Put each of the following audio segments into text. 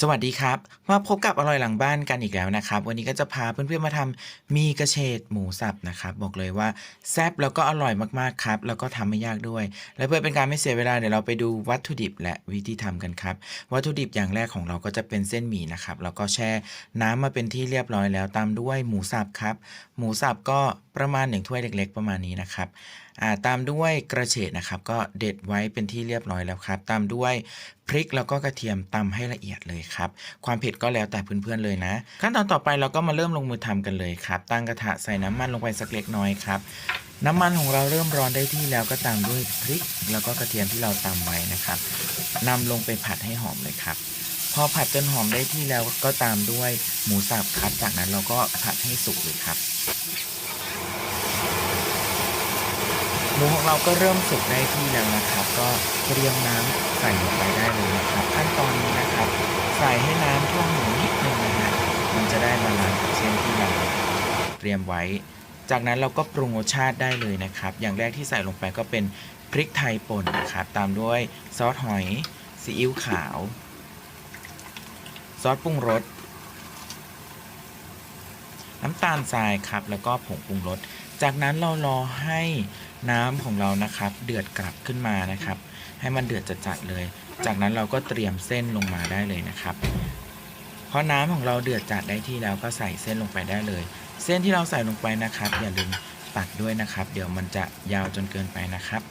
สวัสดีครับ มาพบกับอร่อยหลังบ้านกันอีกแล้วนะครับ วันนี้ก็จะพาเพื่อนๆมาทำมีกระเฉดหมูสับนะครับ บอกเลยว่าแซ่บแล้วก็อร่อยมากๆครับ แล้วก็ทำไม่ยากด้วย และเพื่อเป็นการไม่เสียเวลาเดี๋ยวเราไปดูวัตถุดิบและวิธีทำกันครับ วัตถุดิบอย่างแรกของเราก็จะเป็นเส้นหมี่นะครับ แล้วก็แช่น้ำมาเป็นที่เรียบร้อยแล้วตามด้วยหมูสับครับ หมูสับก็ประมาณหนึ่งถ้วยเล็ก ๆ ประมาณนี้นะครับาตามด้วยกระเฉดนะครับ ก็เด็ดไว้เป็นที่เรียบร้อยแล้วครับ ตามด้วยพริกแล้วก็กระเทียมตำให้ละเอียดเลยครับ ความเผ็ดก็แล้วแต่เพื่อนๆเลยนะ ขั้นตอนต่อไปเราก็มาเริ่มลงมือทำกันเลยครับ ตั้งกระทะใส่น้ำมันลงไปสักเล็กน้อยครับน้ำมันของเราเริ่มร้อนได้ที่แล้วก็ตามด้วยพริก แล้วก็กระเทียมที่เราตำไว้นะครับนำลงไปผัดให้หอมเลยครับ พอผัดจนหอมได้ที่แล้วก็ตามด้วยหมูสับครับ จากนั้นเราก็ผัดให้สุกเลยครับ หมูของเราก็เริ่มสุกได้ที่แล้วนะครับ ก็เตรียมน้ำใส่ลงไปได้เลยนะครับขั้นตอนนี้นะครับ ใส่ให้น้ำท่วมหมูนิดนึงนะฮะมันจะได้บาลานซ์กับเส้นที่เราเตรียมไว้ จากนั้นเราก็ปรุงรสชาติได้เลยนะครับ อย่างแรกที่ใส่ลงไปก็เป็นพริกไทยป่นนะครับ ตามด้วยซอสหอยซีอิ๊วขาว ซอสปรุงรสน้ำตาลทรายครับ แล้วก็ผงปรุงรส จากนั้นเรารอให้น้ำของเรานะครับ เดือดกลับขึ้นมานะครับ ให้มันเดือดจัดๆเลย จากนั้นเราก็เตรียมเส้นลงมาได้เลยนะครับพอน้ำของเราเดือดจัดได้ที่แล้วก็ใส่เส้นลงไปได้เลย เส้นที่เราใส่ลงไปนะครับ อย่าลืมตัดด้วยนะครับ เดี๋ยวมันจะยาวจนเกินไปนะครับ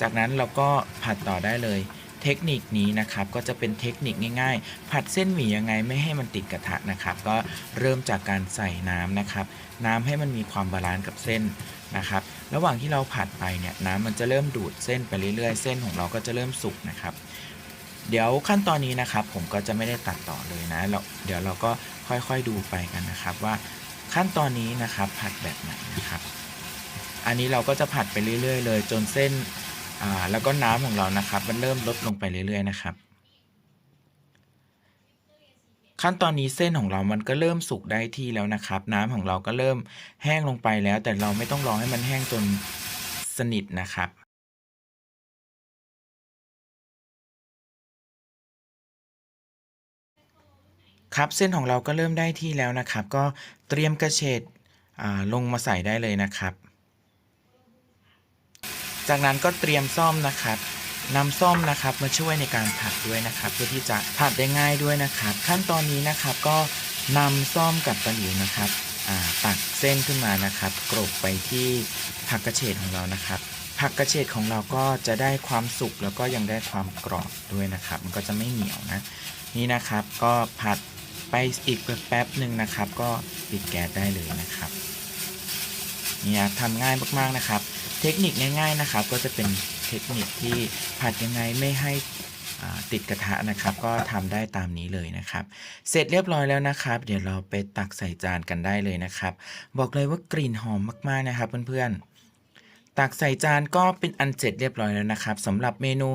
จากนั้นเราก็ผัดต่อได้เลย เทคนิคนี้นะครับก็จะเป็นเทคนิคง่าย ๆ ผัดเส้นหมี่ยังไงไม่ให้มันติดกระทะนะครับ ก็เริ่มจากการใส่น้ำนะครับ น้ำให้มันมีความบาลานซ์กับเส้นนะครับ ระหว่างที่เราผัดไปเนี่ยน้ำมันจะเริ่มดูดเส้นไปเรื่อยๆ เส้นของเราก็จะเริ่มสุกนะครับ เดี๋ยวขั้นตอนนี้นะครับผมก็จะไม่ได้ตัดต่อเลยนะเราเดี๋ยวเราก็ค่อยๆดูไปกันนะครับว่าขั้นตอนนี้นะครับผัดแบบไหนนะครับ อันนี้เราก็จะผัดไปเรื่อย ๆ เลย จนเส้น อ่าแล้วก็น้ำของเรานะครับ มันเริ่มลดลงไปเรื่อยๆนะครับ ขั้นตอนนี้เส้นของเรามันก็เริ่มสุกได้ที่แล้วนะครับ น้ำของเราก็เริ่มแห้งลงไปแล้ว แต่เราไม่ต้องรอให้มันแห้งจนสนิทนะครับครับเส้นของเราก็เริ่มได้ที่แล้วนะครับ ก็เตรียมกระเฉดลงมาใส่ได้เลยนะครับ จากนั้นก็เตรียมซ่อมนะครับนำซ่อมนะครับมาช่วยในการผัดด้วยนะครับ เพื่อที่จะผัดได้ง่ายด้วยนะครับ ขั้นตอนนี้นะครับก็นำซ่อมกับตะหลิวนะครับตักเส้นขึ้นมานะครับกรบไปที่ผักกระเฉดของเรานะครับ ผักกระเฉดของเราก็จะได้ความสุกแล้วก็ยังได้ความกรอบด้วยนะครับ มันก็จะไม่เหนียวนะ นี่นะครับก็ผัดไปอีกแป๊บหนึ่งนะครับ ก็ปิดแก๊สได้เลยนะครับ เนี่ยทำง่ายมากๆนะครับ เทคนิคง่ายๆนะครับ ก็จะเป็นเทคนิคที่ผัดยังไงไม่ให้ติดกระทะนะครับ ก็ทำได้ตามนี้เลยนะครับ เสร็จเรียบร้อยแล้วนะครับ เดี๋ยวเราไปตักใส่จานกันได้เลยนะครับ บอกเลยว่ากลิ่นหอมมากๆนะครับเพื่อนๆ ตักใส่จานก็เป็นอันเสร็จเรียบร้อยแล้วนะครับสำหรับเมนู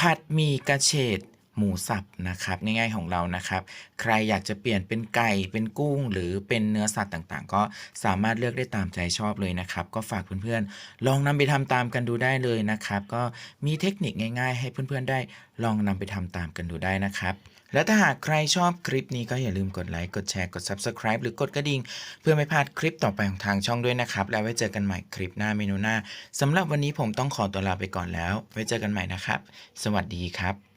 ผัดหมี่กระเฉด หมูสับนะครับง่ายๆของเรานะครับ ใครอยากจะเปลี่ยนเป็นไก่เป็นกุ้ง หรือเป็นเนื้อสัตว์ต่างๆ ก็สามารถเลือกได้ตามใจชอบเลยนะครับ ก็ฝากเพื่อนๆ ลองนำไปทำตามกันดูได้เลยนะครับ ก็มีเทคนิคง่าย ๆ ให้เพื่อนๆได้ลองนำไปทำตามกันดูได้นะครับและถ้าหากใครชอบคลิปนี้ก็อย่าลืมกดไลค์ กดแชร์ กด Subscribe หรือกดกระดิ่ง เพื่อไม่พลาดคลิปต่อไปของทางช่องด้วยนะครับ แล้วไว้เจอกันใหม่คลิปหน้าเมนูหน้าสำหรับวันนี้ผมต้องขอตัวลาไปก่อนแล้ว ไว้เจอกันใหม่นะครับ สวัสดีครับ